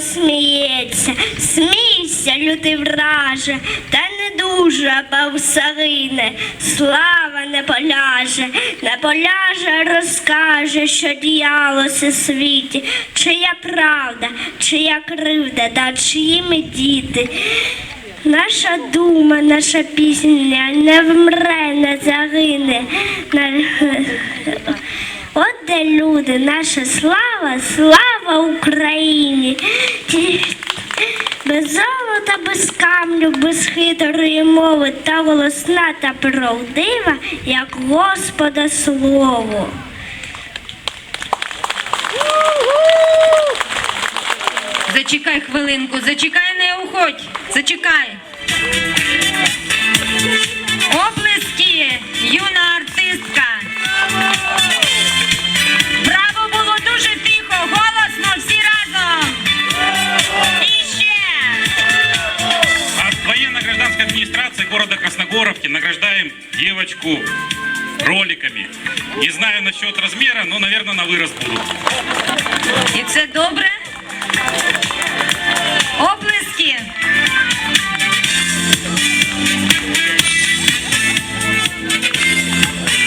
смійся, смійся, лютий враже, та не дуже бавсарине, слава не поляже, не поляже, розкаже, що діялося світі, чия правда, чия кривда, та чиї ми діти. Наша дума, наша пісня не вмре, не загине. Люди, наша слава, слава Україні. Без золота, без камню, без хитрої мови та голосна та правдива, як Господа слово. Зачекай хвилинку, зачекай, не уходь. Зачекай. Администрации города Красногоровки награждаем девочку роликами. Не знаю насчет размера, но, наверное, на вырос будут. И це добре?